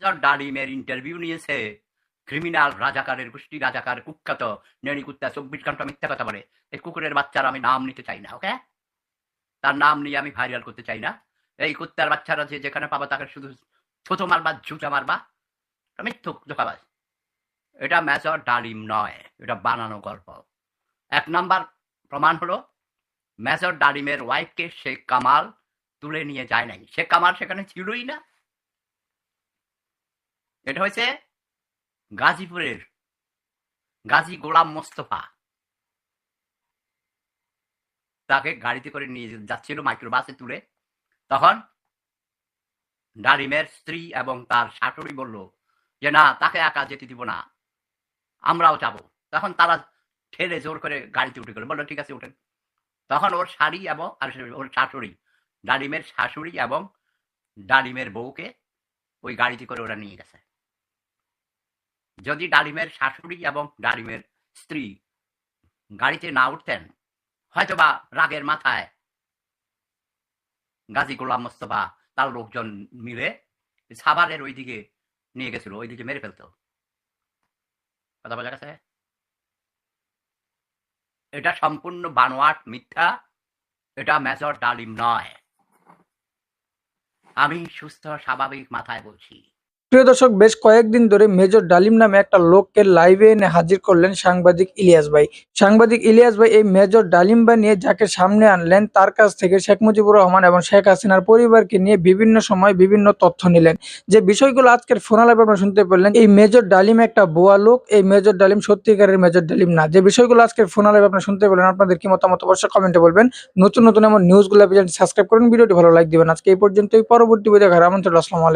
জন ডালিমের ইন্টারভিউ নিয়েছে। ক্রিমিনাল রাজাকারের গোষ্ঠী, রাজাকার কুখ্যাত নেড়ি কুত্তা, চব্বিশ ঘণ্টা মিথ্যা কথা বলে। এই কুকুরের বাচ্চার আমি নাম নিতে চাই না, ওকে? তার নাম নিয়ে আমি ভাইরাল করতে চাই না। এই কুত্তার বাচ্চারা যে যেখানে পাবা তাকে শুধু ছোট মারবা, ঝুঁটা মারবা। মিথ্যুক ধোকাবাজ। এটা মেজর ডালিম নয়, এটা বানানো গল্প। এক নাম্বার প্রমাণ হলো মেজর ডালিমের ওয়াইফকে শেখ কামাল তুলে নিয়ে যায় নাই। শেখ কামাল সেখানে ছিলই না। এটা হয়েছে গাজীপুরের গাজী গোলাম মোস্তফা। তাকে গাড়িতে করে নিয়ে যাচ্ছিল মাইক্রো বাসে তুলে। তখন ডালিমের স্ত্রী এবং তার শাশুড়ি বলল যে, না, তাকে একা যেতে দিব না। আমরাও যাব। তখন তারা ঠেলে জোর করে গাড়িতে উঠে গেল। বলল, ঠিক আছে উঠেন তখন ওর শাড়ি এবং আর ওর শাশুড়ি, ডালিমের শাশুড়ি এবং ডালিমের বউকে ওই গাড়িতে করে ওরা নিয়ে গেছে। যদি ডালিমের শাশুড়ি এবং ডালিমের স্ত্রী গাড়িতে না উঠতেন, হয়তোবা রাগের মাথায় গাজী গোলাম মোস্তফা তার লোকজন মিলে সাভারের ওইদিকে নিয়ে গেছিল, ওইদিকে মেরে ফেলতো। কথা বোঝা গেছে? এটা সম্পূর্ণ বানোয়াট মিথ্যা, এটা মেজর ডালিম নয়। আমি সুস্থ, স্বাভাবিক মাথায় বলছি। প্রিয় দর্শক, বেশ কয়েকদিন ধরে মেজর ডালিম নামে একটা লোককে লাইভে এনে হাজির করলেন সাংবাদিক ইলিয়াস ভাই। সাংবাদিক ইলিয়াস ভাই এই মেজর ডালিম ভাই নিয়ে যাকে সামনে আনলেন, তার কাছ থেকে শেখ মুজিবুর রহমান এবং শেখ হাসিনার পরিবারকে নিয়ে বিভিন্ন সময় বিভিন্ন তথ্য নিলেন। যে বিষয়গুলো আজকের ফোন আলাপে আপনারা শুনতে পেলেন, এই মেজর ডালিম একটা বোয়া লোক, এই মেজর ডালিম সত্যিকারের মেজর ডালিম না। যে বিষয়গুলো আজকের ফোন আলাপে আপনারা শুনতে পারলেন আপনাদের কি মতামত অবশ্যই কমেন্টে বলবেন। নতুন নতুন এমন নিউজগুলো সাবস্ক্রাইব করুন, ভিডিওটি ভালো লাইক দিবেন। আজকে এই পর্যন্তই, পরবর্তী দেখার আমন্ত্রণ, আসসালামু